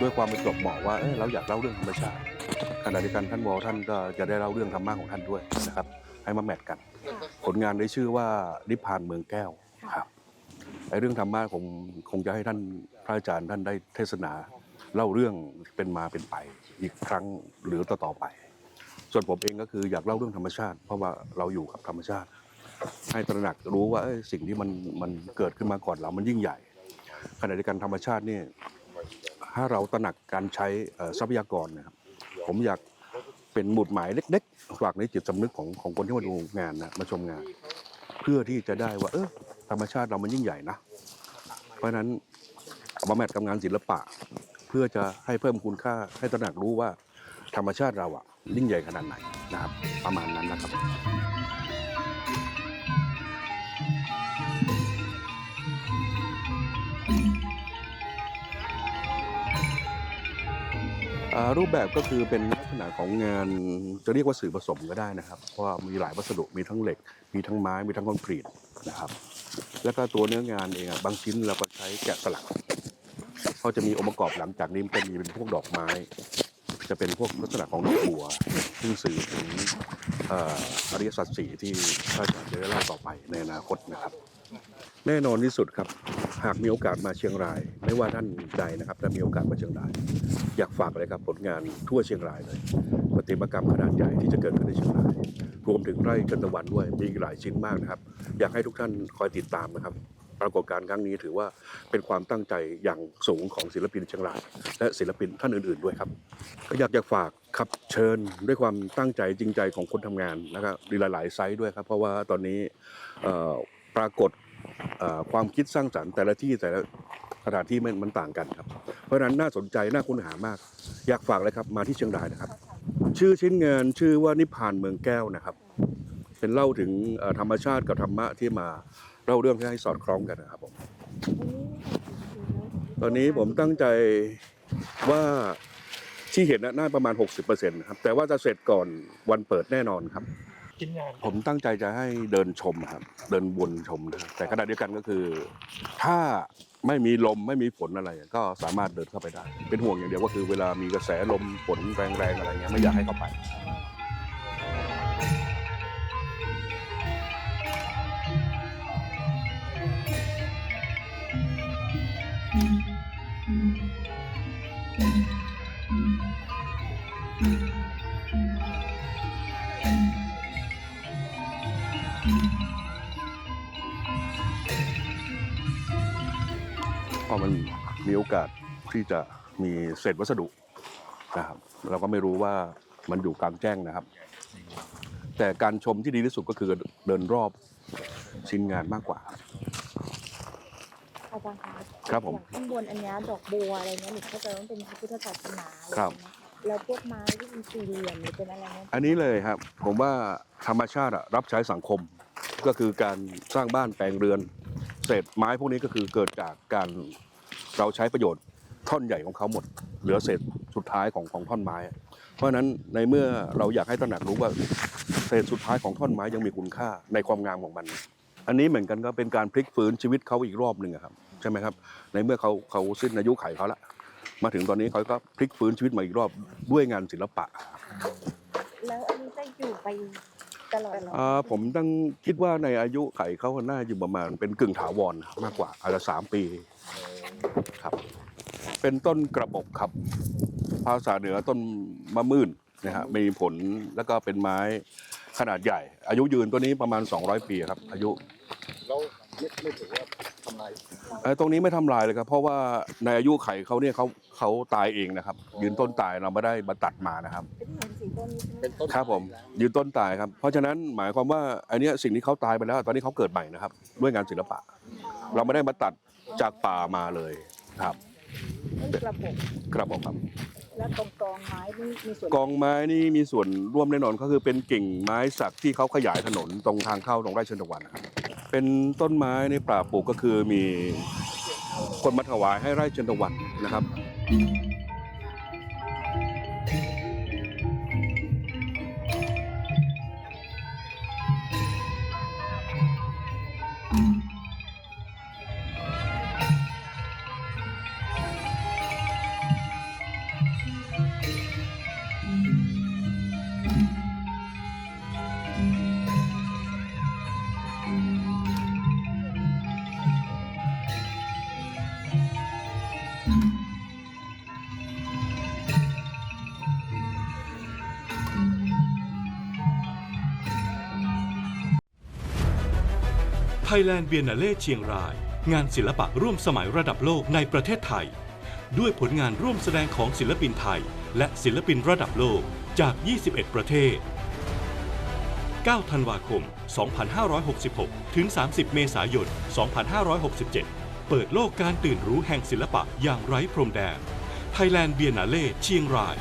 ด้วยความเป็นจบเหมาะว่าเเราอยากเล่าเรื่องธรรมชาติขณะเดียวกันท่านวอลท่านก็จะได้เล่าเรื่องธรรมะของท่านด้วยนะครับ ให้มาแมทกัน ผลงานได้ชื่อว่านิพพานเมืองแก้วครับไอ้เรื่องธรรมะคงคงจะให้ท่านพระอาจารย์ท่านได้เทศนาเล่าเรื่องเป็นมาเป็นไปอีกครั้งหรือต่อๆไป ส่วนผมเองก็คืออยากเล่าเรื่องธรรมชาติ เพราะว่าเราอยู่กับธรรมชาติ ให้ตระหนักรู้ว่าสิ่งที่มันมันเกิดขึ้นมาก่อนเรามันยิ่งใหญ่ขณะเดียวกันธรรมชาตินี่ ถ้าเราตระหนักการใช้เอ่อทรัพยากรนะครับผมอยากเป็นหมุดหมายเล็กๆฝากในจิตสำนึกของของคนที่มาดูงานนะมาชมงาน เพื่อที่จะได้ว่า เออธรรมชาติเรามันยิ่งใหญ่นะ เพราะฉะนั้นเอามาแมทกับงานศิลปะ เพื่อจะให้เพิ่มคุณค่าให้ตระหนักรู้ว่า ธรรมชาติเราอะยิ่งใหญ่ขนาดไหนนะครับ ประมาณนั้นนะครับ รูปแบบก็คือเป็นลักษณะของงานจะเรียกว่าสื่อผสมก็ได้นะครับ เพราะว่ามีหลายวัสดุมีทั้งเหล็ก มีทั้งไม้มีทั้งคอนกรีตนะครับ แล้วก็ตัวเนื้องานเองบางชิ้นเราก็ใช้แกะสลักเขาจะมีองค์ประกอบหลังจากนี้เป็นมีเป็นพวกดอกไม้ จะเป็นพวกลักษณะของดอกบัวซึ่งสื่อถึงเอ่ออริยสัจสี่ที่พระอาจารย์จะได้เล่าต่อไปในอนาคตนะครับ แน่นอนที่สุดครับ หากมีโอกาสมาเชียงราย ไม่ว่าท่านใดนะครับถ้ามีโอกาสมาเชียงราย อยากฝากเลยครับผลงานทั่วเชียงรายเลยปฏิมากรรมขนาดใหญ่ที่จะเกิดขึ้นในเชียงราย รวมถึงไร่จันทวันด้วยมีอีกหลายชิ้นมากนะครับ อยากให้ทุกท่านคอยติดตามนะครับปรากฏการณ์ครั้งนี้ถือว่าเป็นความตั้งใจอย่างสูงของศิลปินเชียงราย และศิลปินท่านอื่น ๆด้วยครับก็อยากจะฝากครับเชิญด้วยความตั้งใจจริงใจของคนทำงานนะครับมีหลายๆไซต์ด้วยครับ เพราะว่าตอนนี้ ปรากฏความคิดสร้างสรรค์แต่ละที่แต่ละสถานที่มันมันต่างกันครับ เพราะฉะนั้นน่าสนใจน่าค้นหามาก อยากฝากเลยครับมาที่เชียงรายนะครับ ชื่อชิ้นงานชื่อว่านิพานเมืองแก้วนะครับ เป็นเล่าถึงธรรมชาติกับธรรมะที่มาเล่าเรื่องให้สอดคล้องกันนะครับผมตอนนี้ผมตั้งใจว่าที่เห็นน่ะน่าประมาณ 60%นะครับแต่ว่าจะเสร็จก่อนวันเปิดแน่นอนครับ ชิ้นงาน ผมตั้งใจจะให้เดินชมครับ เดินวนชมนะครับแต่ขณะเดียวกันก็คือ ถ้าไม่มีลมไม่มีฝนอะไร ก็สามารถเดินเข้าไปได้ เป็นห่วงอย่างเดียวก็คือเวลามีกระแสลมฝนแรงๆอะไรเงี้ยไม่อยากให้เข้าไป พอมันมีโอกาสที่จะมีเศษวัสดุนะครับเราก็ไม่รู้ว่ามันอยู่กลางแจ้งนะครับ แต่การชมที่ดีที่สุดก็คือเดินรอบชิ้นงานมากกว่า อาจารย์คะครับผม อย่างข้างบนอันเนี้ยดอกบัวอะไรเงี้ยหนูเข้าใจว่าเป็นพระพุทธศาสนาอะไครับ เงี้ยแล้วพวกไม้ที่เป็นสี่เหลี่ยมหรือเป็นอะไรเงี้ยอันนี้เลยครับ ผมว่าธรรมชาติอะรับใช้สังคมก็คือการสร้างบ้านแปลงเรือน เศษไม้พวกนี้ก็คือเกิดจากการเราใช้ประโยชน์ท่อนใหญ่ของเขาหมด เหลือเศษสุดท้ายของของท่อนไม้ เพราะฉะนั้นในเมื่อเราอยากให้ตระหนักรู้ว่าเศษสุดท้ายของท่อนไม้ยังมีคุณค่าในความงามของมัน อันนี้เหมือนกันก็เป็นการพลิกฟื้นชีวิตเขาอีกรอบหนึ่งอะครับใช่ไหมครับ ในเมื่อเขาเขาสิ้นอายุไขเขาละมาถึงตอนนี้เขาก็พลิกฟื้นชีวิตมาอีกรอบด้วยงานศิลปะ แล้วอันนี้จะอยู่ไป ตลอดเหรออ่าผมตั้งคิดว่าในอายุไขเขาน่าอยู่ประมาณเป็นกึ่งถาวรมากกว่าอาจจะสามปีครับ เป็นต้นกระบอกครับ ภาษาเหนือต้นมะมื่นนะฮะมีผลแล้วก็เป็นไม้ขนาดใหญ่ อายุยืนตัวนี้ประมาณ 200 ปีครับ อายุแล้วไม่ไม่ถือว่าทำลายเอ่อตรงนี้ไม่ทำลายเลยครับ เพราะว่าในอายุไขเขาเนี่ยเขาเขาตายเองนะครับ ยืนต้นตายเราไม่ได้มาตัดมานะครับ เป็นเหมือนสีต้นนี้ใช่ไหมเป็นต้นครับผมแล้วยืนต้นตายครับ เพราะฉะนั้นหมายความว่าอันเนี้ยสิ่งที่เขาตายไปแล้ว ตอนนี้เขาเกิดใหม่นะครับ ด้วยงานศิลปะ เราไม่ได้มาตัดจากป่ามาเลยครับต้นกระบอกกระบอกครับ แล้วตรงกองไม้นี่มีส่วนกองไม้นี่มีส่วนร่วมแน่นอนก็คือเป็นกิ่งไม้สักที่เขาขยายถนนตรงทางเข้าตรงไร่เชิญตะวันนะครับเป็นต้นไม้ในป่าปลูกก็คือมีคนมาถวายให้ไร่เชิญตะวันนะครับอ Thailand Biennale เชียงราย งานศิลปะร่วมสมัยระดับโลกในประเทศไทย ด้วยผลงานร่วมแสดงของศิลปินไทย และศิลปินระดับโลกจาก 21 ประเทศ 9 ธันวาคม 2566 ถึง 30 เมษายน 2567 เปิดโลกการตื่นรู้แห่งศิลปะอย่างไร้พรมแดน Thailand Biennale เชียงราย